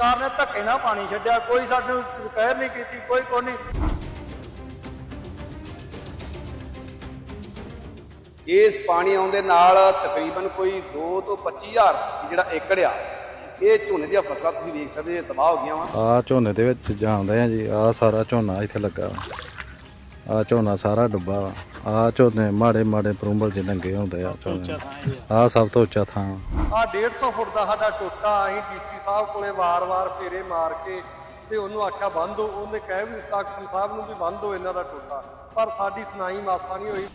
ਸਰਕਾਰ ਨੇ ਧੱਕੇ ਨਾਲ ਪਾਣੀ ਛੱਡਿਆ ਕੋਈ ਸਾਨੂੰ ਕਹਿਰ ਨਹੀਂ ਕੀਤੀ ਕੋਈ ਕੋਈ ਨਹੀਂ। ਇਸ ਪਾਣੀ ਆਉਣ ਦੇ ਨਾਲ ਤਕਰੀਬਨ ਕੋਈ 2 ਤੋਂ 25000 ਜਿਹੜਾ ਏਕੜ ਆ ਇਹ ਝੋਨੇ ਦੀਆਂ ਫਸਲਾਂ ਤੁਸੀਂ ਦੇਖ ਸਕਦੇ ਜੇ ਤਬਾਹ ਹੋ ਗਈਆਂ ਵਾ। ਆ ਝੋਨੇ ਦੇ ਵਿੱਚ ਜਾਂਦੇ ਆ ਜੀ ਆ ਸਾਰਾ ਝੋਨਾ ਇੱਥੇ ਲੱਗਾ ਆ ਝੋਨਾ ਸਾਰਾ ਡੁੱਬਾ ਵਾ। ਆ ਝੋਨੇ ਮਾੜੇ ਮਾੜੇ ਪਰੂੰਬਲ ਜਿਹੇ ਨੰਗੇ ਹੁੰਦੇ ਆ ਝੋਨੇ ਆ। ਸਭ ਤੋਂ ਉੱਚਾ ਥਾਂ। ਆ 150 ਫੁੱਟ ਦਾ ਸਾਡਾ ਟੋਟਾ ਅਸੀਂ ਡੀਸੀ ਸਾਹਿਬ ਕੋਲੇ ਵਾਰ-ਵਾਰ ਫੇਰੇ ਮਾਰ ਕੇ ਤੇ ਉਹਨੂੰ ਆਖਿਆ ਬੰਦ ਹੋ। ਉਹਨੇ ਕਹਿ ਵੀ ਦਿੱਤਾ ਅਕਸਰ ਸਾਹਿਬ ਨੂੰ ਵੀ ਬੰਦ ਹੋ ਇਹਨਾਂ ਦਾ ਟੋਟਾ। ਪਰ ਸਾਡੀ ਸੁਣਾਈ ਮਾਸਾ ਨਹੀਂ ਹੋਈ।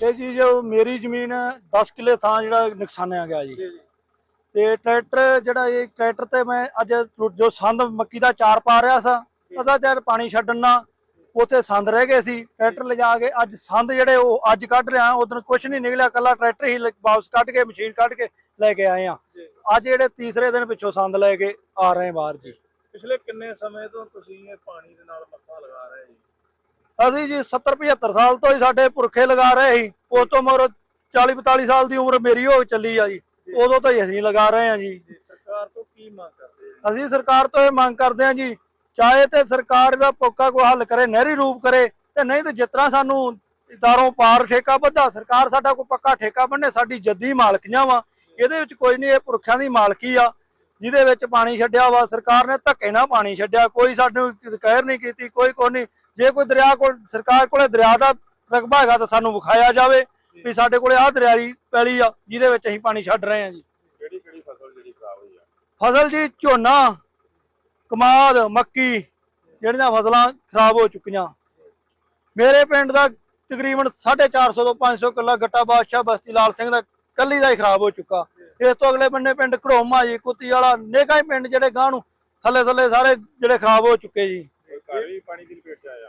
ਇਹ ਜੀ ਜੋ ਮੇਰੀ ਜ਼ਮੀਨ 10 ਕਿੱਲੇ ਥਾਂ ਜਿਹੜਾ ਨੁਕਸਾਨਿਆ ਗਿਆ ਜੀ। ਤੇ ਟਰੈਕਟਰ ਜਿਹੜਾ ਇਹ ਟਰੈਕਟਰ ਤੇ ਮੈਂ ਅੱਜ ਜੋ ਸੰਦ ਮੱਕੀ ਦਾ ਚਾਰ ਪਾ ਰਿਹਾ ਸਾਂ ਉਹਦਾ ਜਦ ਪਾਣੀ ਛੱਡਣ ਨਾਲ ਉੱਥੇ ਸੰਦ ਰਹਿ ਗਏ ਸੀ। ਟਰੈਕਟਰ ਲਿਜਾ ਕੇ ਅੱਜ ਸੰਦ ਜਿਹੜੇ ਉਹ ਅੱਜ ਕੱਢ ਰਿਹਾ ਉਦੋਂ ਕੁਝ ਨਹੀਂ ਨਿਕਲਿਆ ਕੱਲਾ ਟਰੈਕਟਰ ਹੀ ਵਾਪਸ ਕੱਢ ਕੇ ਮਸ਼ੀਨ ਕੱਢ ਕੇ ਲੈ ਕੇ ਆਏ ਆ। ਅੱਜ ਜਿਹੜੇ ਤੀਸਰੇ ਦਿਨ ਪਿੱਛੋਂ ਸੰਦ ਲੈ ਕੇ ਆ ਰਹੇ ਬਾਹਰ ਜੀ। ਪਿਛਲੇ ਕਿੰਨੇ ਸਮੇਂ ਤੋਂ ਤੁਸੀਂ ਇਹ ਪਾਣੀ ਦੇ ਨਾਲ ਮੱਥਾ ਲਗਾ ਰਹੇ ਜੀ? ਅਸੀਂ ਜੀ 70 75 ਸਾਲ ਤੋਂ ਹੀ ਸਾਡੇ ਪੁਰਖੇ ਲਗਾ ਰਹੇ ਸੀ। ਉਸ ਤੋਂ ਮਗਰ 40 42 ਸਾਲ ਦੀ ਉਮਰ ਮੇਰੀ ਹੋ ਚੱਲੀ ਆ ਜੀ। ਉਦੋਂ ਤੋਂ ਹੀ ਅਸੀਂ ਲਗਾ ਰਹੇ ਆ ਜੀ। ਸਰਕਾਰ ਤੋਂ ਕੀ ਮੰਗ ਕਰਦੇ ਅਸੀਂ ਸਰਕਾਰ ਤੋਂ ਇਹ ਮੰਗ ਕਰਦੇ ਹਾਂ ਜੀ ਚਾਹੇ ਤੇ ਸਰਕਾਰ ਦਾ ਪੋਕਾ ਕੋਈ ਹੱਲ ਕਰੇ ਨਹਿਰੀ ਰੂਪ ਕਰੇ ਤੇ ਨਹੀਂ ਤੇ ਤਰ੍ਹਾਂ ਸਾਨੂੰ ਇਦਾਰੋਂ ਪਾਰ ਠੇਕਾ ਬੱਧਾ ਸਰਕਾਰ ਸਾਡਾ ਕੋਈ ਪੱਕਾ ਠੇਕਾ ਬੰਨੇ ਸਾਡੀ ਜੱਦੀ ਮਾਲਕੀਆਂ ਵਾ। ਇਹਦੇ ਵਿੱਚ ਕੋਈ ਨਹੀਂ ਇਹ ਪੁਰਖਿਆਂ ਦੀ ਮਾਲਕੀ ਆ ਜਿਹਦੇ ਵਿੱਚ ਪਾਣੀ ਛੱਡਿਆ ਵਾ ਸਰਕਾਰ ਨੇ ਧੱਕੇ ਨਾਲ ਪਾਣੀ ਛੱਡਿਆ ਕੋਈ ਸਾਨੂੰ ਕਹਿਰ ਨਹੀਂ ਕੀਤੀ ਕੋਈ ਕੋਈ ਨਹੀਂ। ਜੇ ਕੋਈ ਦਰਿਆ ਕੋਲ ਸਰਕਾਰ ਕੋਲੇ ਦਰਿਆ ਦਾ ਰਕਬਾ ਹੈਗਾ ਤਾਂ ਸਾਨੂੰ ਵਿਖਾਇਆ ਜਾਵੇ ਵੀ ਸਾਡੇ ਕੋਲੇ ਆਹ ਦਰਿਆਈ ਪੈਲੀ ਆ ਜਿਹਦੇ ਵਿੱਚ ਅਸੀਂ ਪਾਣੀ ਛੱਡ ਰਹੇ ਹਾਂ ਜੀ। ਕਿਹੜੀ ਕਿਹੜੀ ਫਸਲ ਜਿਹੜੀ ਖਰਾਬ ਹੋਈ ਆ? ਫਸਲ ਜੀ ਝੋਨਾ ਕਮਾਦ ਮੱਕੀ ਜਿਹੜੀਆਂ ਫਸਲਾਂ ਖਰਾਬ ਹੋ ਚੁੱਕੀਆਂ। ਮੇਰੇ ਪਿੰਡ ਦਾ ਤਕਰੀਬਨ 450 ਤੋਂ 500 ਕਿੱਲਾ ਗੱਟਾ ਬਾਦਸ਼ਾਹ ਬਸਤੀ ਲਾਲ ਸਿੰਘ ਦਾ ਕੱਲੀ ਦਾ ਹੀ ਖਰਾਬ ਹੋ ਚੁੱਕਾ। ਇਸ ਤੋਂ ਅਗਲੇ ਬੰਨੇ ਪਿੰਡ ਘੜੋਮਾ ਜੀ ਕੁੱਤੀ ਵਾਲਾ ਨੇਕਾ ਹੀ ਪਿੰਡ ਜਿਹੜੇ ਗਾਂ ਨੂੰ ਥੱਲੇ ਥੱਲੇ ਸਾਰੇ ਜਿਹੜੇ ਖਰਾਬ ਹੋ ਚੁੱਕੇ ਜੀ। ਪਾਣੀ ਦੀ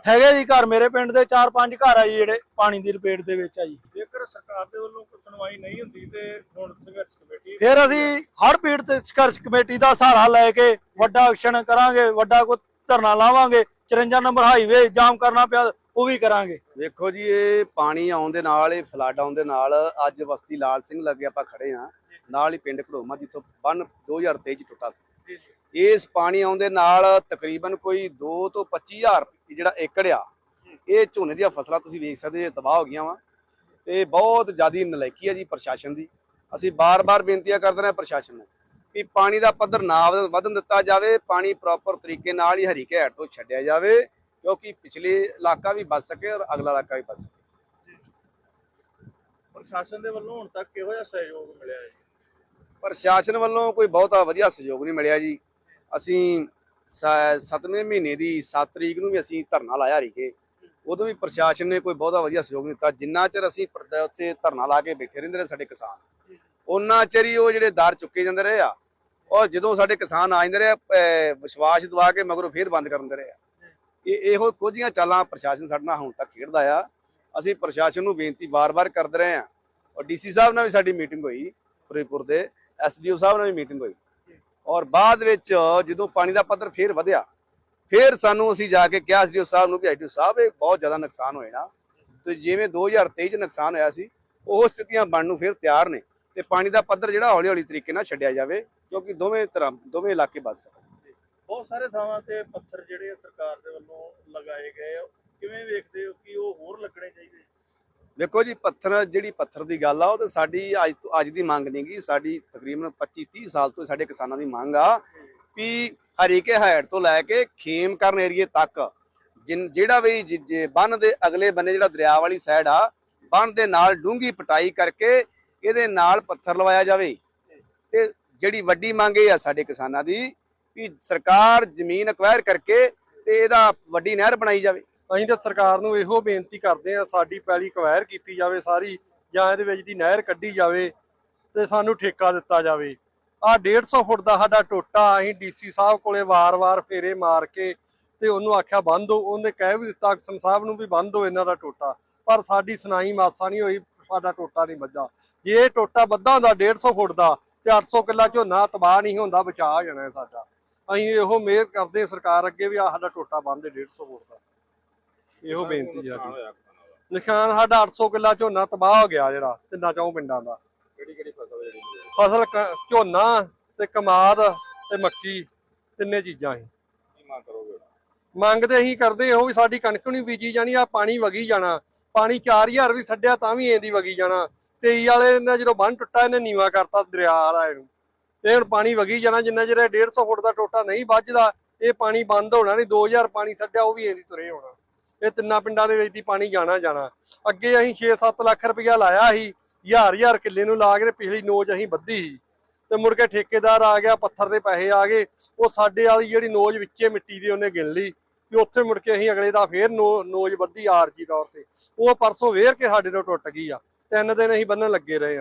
ਹੈਗੇ ਜੀ ਘਰ ਮੇਰੇ ਪਿੰਡ ਦੇ 4-5 ਘਰ ਆ ਜੀ ਜਿਹੜੇ ਪਾਣੀ ਦੀ ਲਪੇਟ ਦੇ ਵਿੱਚ ਆ ਜੀ। ਜੇਕਰ ਸਰਕਾਰ ਦੇ ਵੱਲੋਂ ਕੋਈ ਸੁਣਵਾਈ ਨਹੀਂ ਹੁੰਦੀ ਤੇ ਹੁਣ ਸੰਘਰਸ਼ ਕਮੇਟੀ ਫਿਰ ਅਸੀਂ ਹੜ ਪੀੜਤ ਸੰਘਰਸ਼ ਕਮੇਟੀ ਦਾ ਸਹਾਰਾ ਲੈ ਕੇ ਵੱਡਾ ਐਕਸ਼ਨ ਕਰਾਂਗੇ ਵੱਡਾ ਕੋ ਧਰਨਾ ਲਾਵਾਂਗੇ 54 ਨੰਬਰ ਹਾਈਵੇ ਜਾਮ ਕਰਨਾ ਪਿਆ ਉਹ ਵੀ ਕਰਾਂਗੇ। ਵੇਖੋ ਜੀ ਇਹ ਪਾਣੀ ਆਉਣ ਦੇ ਨਾਲ ਇਹ ਫਲੱਡ ਆਉਣ ਦੇ ਨਾਲ ਅੱਜ ਬਸਤੀ ਲਾਲ ਸਿੰਘ ਲੱਗੇ ਆਪਾਂ ਖੜੇ ਆ ਨਾਲ ਹੀ ਪਿੰਡ ਘੜੋਮਾ ਜਿੱਥੋਂ ਬੰਨ 2023 ਚ ਟੁੱਟਾ ਸੀ। ਇਸ ਪਾਣੀ ਆਉਣ ਦੇ ਨਾਲ ਤਕਰੀਬਨ ਕੋਈ 2 ਤੋਂ 25000 ਜਿਹੜਾ ਏਕੜ ਆ, ਇਹ ਝੋਨੇ ਦੀਆਂ ਫਸਲਾਂ ਤੁਸੀਂ ਵੇਖ ਸਕਦੇ ਜੇ ਤਬਾਹ ਹੋ ਗਈਆਂ ਵਾ। ਤੇ ਬਹੁਤ ਜ਼ਿਆਦੀ ਨਲਾਇਕੀ ਆ ਜੀ ਪ੍ਰਸ਼ਾਸਨ ਦੀ। ਅਸੀਂ ਬਾਰ-ਬਾਰ ਬੇਨਤੀਆਂ ਕਰਦੇ ਰਹੇ ਪ੍ਰਸ਼ਾਸਨ ਨੂੰ ਕਿ ਪਾਣੀ ਦਾ ਪੱਧਰ ਨਾ ਵਧਣ ਦਿੱਤਾ ਜਾਵੇ, ਪਾਣੀ ਪ੍ਰੋਪਰ ਤਰੀਕੇ ਨਾਲ ਹੀ ਹਰੀਕੇ ਹੈਡ ਤੋਂ ਛੱਡਿਆ ਜਾਵੇ, ਕਿਉਂਕਿ ਪਿਛਲੇ ਇਲਾਕਾ ਵੀ ਬਚ ਸਕੇ ਔਰ ਅਗਲਾ ਇਲਾਕਾ ਵੀ ਬਚ ਸਕੇ। ਪ੍ਰਸ਼ਾਸਨ ਦੇ ਵੱਲੋਂ ਹੁਣ ਤੱਕ ਕਿਹੋ ਜਿਹਾ ਸਹਿਯੋਗ ਮਿਲਿਆ ਹੈ? ਪ੍ਰਸ਼ਾਸਨ ਵੱਲੋਂ ਕੋਈ ਬਹੁਤਾ ਵਧੀਆ ਸਹਿਯੋਗ ਨਹੀਂ ਮਿਲਿਆ ਜੀ। ਅਸੀਂ 7ਵੇਂ ਮਹੀਨੇ ਦੀ 7 ਤਰੀਕ ਨੂੰ ਵੀ ਅਸੀਂ ਧਰਨਾ ਲਾਇਆ ਰੀਕੇ ਉਦੋਂ ਵੀ ਪ੍ਰਸ਼ਾਸਨ ਨੇ ਕੋਈ ਬਹੁਤਾ ਵਧੀਆ ਸਹਿਯੋਗ ਨਹੀਂ ਦਿੱਤਾ। ਜਿੰਨਾ ਚਿਰ ਅਸੀਂ ਉੱਥੇ ਧਰਨਾ ਲਾ ਕੇ ਬੈਠੇ ਰਹਿੰਦੇ ਰਹੇ ਸਾਡੇ ਕਿਸਾਨ ਉਹਨਾਂ ਚਿਰ ਹੀ ਉਹ ਜਿਹੜੇ ਦਰ ਚੁੱਕੇ ਜਾਂਦੇ ਰਹੇ ਆ। ਔਰ ਜਦੋਂ ਸਾਡੇ ਕਿਸਾਨ ਆ ਜਾਂਦੇ ਰਹੇ ਅਹ ਵਿਸ਼ਵਾਸ ਦਵਾ ਕੇ ਮਗਰੋਂ ਫੇਰ ਬੰਦ ਕਰ ਦਿੰਦੇ ਰਹੇ ਆ। ਇਹ, ਇਹੋ ਕੁਝ ਚਾਲਾਂ ਪ੍ਰਸ਼ਾਸਨ ਸਾਡੇ ਨਾਲ ਹੁਣ ਤੱਕ ਖੇਡਦਾ ਆ। ਅਸੀਂ ਪ੍ਰਸ਼ਾਸਨ ਨੂੰ ਬੇਨਤੀ ਵਾਰ-ਵਾਰ ਕਰਦੇ ਰਹੇ ਆ। ਔਰ ਡੀਸੀ ਸਾਹਿਬ ਨਾਲ ਵੀ ਸਾਡੀ ਮੀਟਿੰਗ ਹੋਈ, ਫਰੀਦਪੁਰ ਦੇ। ਐਸਡੀਓ ਸਾਹਿਬ ਨਾਲ ਵੀ ਮੀਟਿੰਗ ਹੋਈ। ਔਰ ਬਾਅਦ ਵਿੱਚ ਜਦੋਂ ਪਾਣੀ ਦਾ ਪੱਧਰ ਫੇਰ ਵਧਿਆ, ਫੇਰ ਸਾਨੂੰ ਅਸੀਂ ਜਾ ਕੇ ਕਿਹਾ ਐਸਡੀਓ ਸਾਹਿਬ ਨੂੰ ਵੀ ਐਸਡੀਓ ਸਾਹਿਬ, ਇਹ ਬਹੁਤ ਜ਼ਿਆਦਾ ਨੁਕਸਾਨ ਹੋਇਆ ਤੇ ਜਿਵੇਂ 2023 ਚ ਨੁਕਸਾਨ ਹੋਇਆ ਸੀ, ਉਹ ਸਥਿਤੀਆਂ ਬਣਨ ਨੂੰ ਫੇਰ ਤਿਆਰ ਨੇ। ਤੇ ਪਾਣੀ ਦਾ ਪੱਧਰ ਜਿਹੜਾ ਹੌਲੀ ਹੌਲੀ ਤਰੀਕੇ ਨਾਲ ਛੱਡਿਆ ਜਾਵੇ, ਕਿਉਂਕਿ ਦੋਵੇਂ ਤਰ੍ਹਾਂ, ਦੋਵੇਂ ਇਲਾਕੇ ਬਚ ਬਹੁਤ ਸਾਰੇ ਥਾਵਾਂ ਤੇ ਪੱਥਰ ਜਿਹੜੇ ਸਰਕਾਰ ਦੇ ਵੱਲੋਂ ਲਗਾਏ ਗਏ ਕਿਵੇਂ ਵੇਖਦੇ ਹੋ ਕਿ ਉਹ ਹੋਰ ਲੱਗਣੇ ਚਾਹੀਦੇ? ਦੇਖੋ ਜੀ, ਪੱਥਰ, ਜਿਹੜੀ ਪੱਥਰ ਦੀ ਗੱਲ ਆ, ਉਹ ਤਾਂ ਸਾਡੀ ਅੱਜ ਤੋਂ ਅੱਜ ਦੀ ਮੰਗ ਨਹੀਂ ਗਈ ਸਾਡੀ ਤਕਰੀਬਨ 25 30 ਸਾਲ ਤੋਂ ਸਾਡੇ ਕਿਸਾਨਾਂ ਦੀ ਮੰਗ ਆ ਵੀ ਹਰੀਕੇ ਹੈਡ ਤੋਂ ਲੈ ਕੇ ਖੇਮ ਕਰਨ ਏਰੀਏ ਤੱਕ ਜਿਨ- ਜਿਹੜਾ ਵੀ ਜੇ ਬੰਨ ਦੇ ਅਗਲੇ ਬੰਨੇ ਜਿਹੜਾ ਦਰਿਆ ਵਾਲੀ ਸਾਈਡ ਆ, ਬੰਨ ਦੇ ਨਾਲ ਡੂੰਗੀ ਪਟਾਈ ਕਰਕੇ ਇਹਦੇ ਨਾਲ ਪੱਥਰ ਲਵਾਇਆ ਜਾਵੇ। ਤੇ ਜਿਹੜੀ ਵੱਡੀ ਮੰਗ ਇਹ ਆ ਸਾਡੇ ਕਿਸਾਨਾਂ ਦੀ ਵੀ ਸਰਕਾਰ ਜ਼ਮੀਨ ਅਕਵਾਇਰ ਕਰਕੇ ਤੇ ਇਹਦਾ ਵੱਡੀ ਨਹਿਰ ਬਣਾਈ ਜਾਵੇ। ਅਸੀਂ ਤਾਂ ਸਰਕਾਰ ਨੂੰ ਇਹੋ ਬੇਨਤੀ ਕਰਦੇ ਆ ਸਾਡੀ ਪੈਲੀ ਕਵੈਰ ਕੀਤੀ ਜਾਵੇ ਸਾਰੀ, ਜਾਂ ਇਹਦੇ ਵਿੱਚ ਦੀ ਨਹਿਰ ਕੱਢੀ ਜਾਵੇ ਤੇ ਸਾਨੂੰ ਠੇਕਾ ਦਿੱਤਾ ਜਾਵੇ। ਆ 150 ਫੁੱਟ ਦਾ ਸਾਡਾ ਟੋਟਾ, ਅਸੀਂ ਡੀਸੀ ਸਾਹਿਬ ਕੋਲੇ ਵਾਰ-ਵਾਰ ਫੇਰੇ ਮਾਰ ਕੇ ਤੇ ਉਹਨੂੰ ਆਖਿਆ ਬੰਦ ਹੋ, ਉਹਨੇ ਕਹਿ ਵੀ ਦਿੱਤਾ ਅਕਸਮ ਸਾਹਿਬ ਨੂੰ ਵੀ ਬੰਦ ਹੋ ਇਹਨਾਂ ਦਾ ਟੋਟਾ। ਪਰ ਸਾਡੀ ਸੁਣਾਈ ਮਾਸਾ ਨਹੀਂ ਹੋਈ, ਸਾਡਾ ਟੋਟਾ ਨਹੀਂ ਵੱਜਾ। ਜੇ ਇਹ ਟੋਟਾ ਵੱਧਾ ਹੁੰਦਾ 150 ਫੁੱਟ ਦਾ, ਤੇ 800 ਕਿੱਲਾ ਝੋਨਾ ਤਬਾਹ ਨਹੀਂ ਹੁੰਦਾ, ਬਚਾ ਜਾਣਾ ਸਾਡਾ। ਅਸੀਂ ਇਹੋ ਮਿਹਰ ਕਰਦੇ ਸਰਕਾਰ ਅੱਗੇ ਵੀ ਆਹ ਸਾਡਾ ਟੋਟਾ ਬੰਦ 150 ਫੁੱਟ ਦਾ। ਇਹੋ ਬੇਨਤੀ ਆ ਜੀ। ਨਿਸ਼ਾਨ ਸਾਡਾ 800 ਕਿੱਲਾ ਝੋਨਾ ਤਬਾਹ ਹੋ ਗਿਆ ਜਿਹੜਾ ਤਿੰਨਾਂ ਚੌਂ ਪਿੰਡਾਂ ਦਾ। ਕਿਹੜੀ ਕਿਹੜੀ ਫਸਲ ਜਿਹੜੀ ਫਸਲ ਕ- ਝੋਨਾ ਤੇ ਕਮਾਦ ਤੇ ਮੱਕੀ ਤਿੰਨੇ ਚੀਜ਼ਾਂ ਸੀ ਕੀ ਮੰਗ ਕਰੋਗੇ? ਮੰਗ ਤੇ ਅਸੀਂ ਕਰਦੇ ਇਹੋ ਵੀ ਸਾਡੀ ਕਣਕ ਨਹੀਂ ਬੀਜੀ ਜਾਣੀ ਆ ਪਾਣੀ ਵਗੀ ਜਾਣਾ। ਪਾਣੀ 4000 ਵੀ ਛੱਡਿਆ ਤਾਂ ਵੀ ਇਹਦੀ ਵਗੀ ਜਾਣਾ। 23 ਵਾਲੇ ਨੇ ਜਦੋਂ ਬੰਨ ਟੁੱਟਾ ਇਹਨੇ ਨੀਵਾ ਕਰਤਾ ਦਰਿਆ ਵਾਲਾ ਇਹਨੂੰ। ਇਹ ਹੁਣ ਪਾਣੀ ਵਗੀ ਜਾਣਾ ਜਿੰਨਾ ਚਿਰ ਇਹ 150 ਫੁੱਟ ਦਾ ਟੋਟਾ ਨਹੀਂ ਵੱਜਦਾ ਇਹ ਪਾਣੀ ਬੰਦ ਹੋਣਾ ਨਹੀਂ 2000 ਪਾਣੀ ਛੱਡਿਆ ਉਹ ਵੀ ਇਹਦੀ ਤੁਰੇ ਹੋਣਾ। ਇਹ ਤਿੰਨਾਂ ਪਿੰਡਾਂ ਦੇ ਵਿੱਚ ਦੀ ਪਾਣੀ ਜਾਣਾ ਜਾਣਾ। ਅੱਗੇ ਅਸੀਂ 6-7 ਲੱਖ ਰੁਪਇਆ ਲਾਇਆ ਸੀ ਹਜ਼ਾਰ ਹਜ਼ਾਰ ਕਿੱਲੇ ਨੂੰ ਲਾ ਕੇ ਪਿਛਲੀ ਨੋਜ ਅਸੀਂ ਬੱਧੀ ਸੀ। ਤੇ ਮੁੜ ਕੇ ਠੇਕੇਦਾਰ ਆ ਗਿਆ, ਪੱਥਰ ਦੇ ਪੈਸੇ ਆ ਗਏ, ਉਹ ਸਾਡੇ ਵਾਲੀ ਜਿਹੜੀ ਨੋਜ ਵਿੱਚੇ ਮਿੱਟੀ ਦੀ ਉਹਨੇ ਗਿਣ ਲਈ। ਵੀ ਉੱਥੇ ਮੁੜ ਕੇ ਅਸੀਂ ਅਗਲੇ ਦਾ ਫੇਰ ਨੋ- ਨੋਜ ਵੱਧੀ ਆਰਜੀ ਤੌਰ ਤੇ। ਉਹ ਪਰਸੋਂ ਵੇਰ ਕੇ ਸਾਡੇ ਤੋਂ ਟੁੱਟ ਗਈ ਆ। ਤਿੰਨ ਦਿਨ ਅਸੀਂ ਬੰਨਣ ਲੱਗੇ ਰਹੇ ਆ।